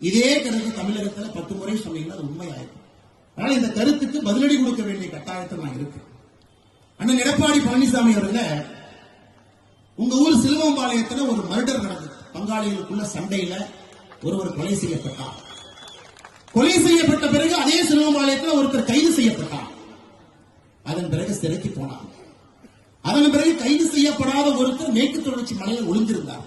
இதே கருத்து தமிழகத்துல பத்து முறை சொன்னீங்கன்னா அது உண்மையாயிருக்கும் அதனால இந்த கருத்துக்கு பதிலடி கொடுக்க வேண்டிய கட்டாயத்தில் நான் இருக்கேன். அண்ணன் எடப்பாடி பழனிசாமி அவர்கள உங்க ஊர் சிலுவம்பாளையத்துல ஒரு மர்டர் நடந்தது. பங்காளிகளுக்குள்ள சண்டையில ஒருவர் கொலை செய்யப்பட்டார். கொலை செய்யப்பட்ட பிறகு அதே சிலுவம்பாளையத்துல ஒருத்தர் கைது செய்யப்பட்டார். அதன் பிறகு சிறைக்கு போனார். அதன் பிறகு கைது செய்யப்படாத ஒருத்தர் மேற்கு தொடர்ச்சி மலையில் ஒளிந்திருந்தார்.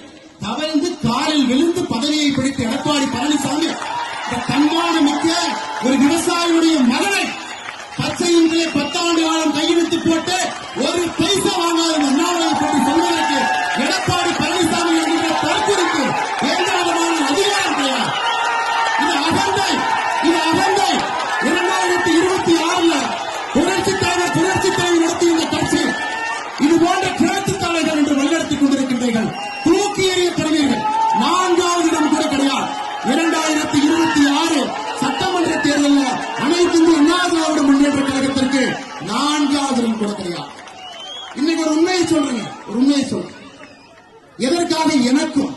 விழுந்து பிடித்து எடப்பாடி பழனிசாமி இந்த தன்மானம் மிக்க ஒரு விவசாயியுடைய மகனை பச்சை இன்றைய பத்தாண்டு காலம் கையெழுத்து போட்டு ஒரு இன்னைக்கு ஒரு உண்மையை சொல்றீங்க. ஒரு உண்மையை சொல்றேன். எதற்காக எனக்கும்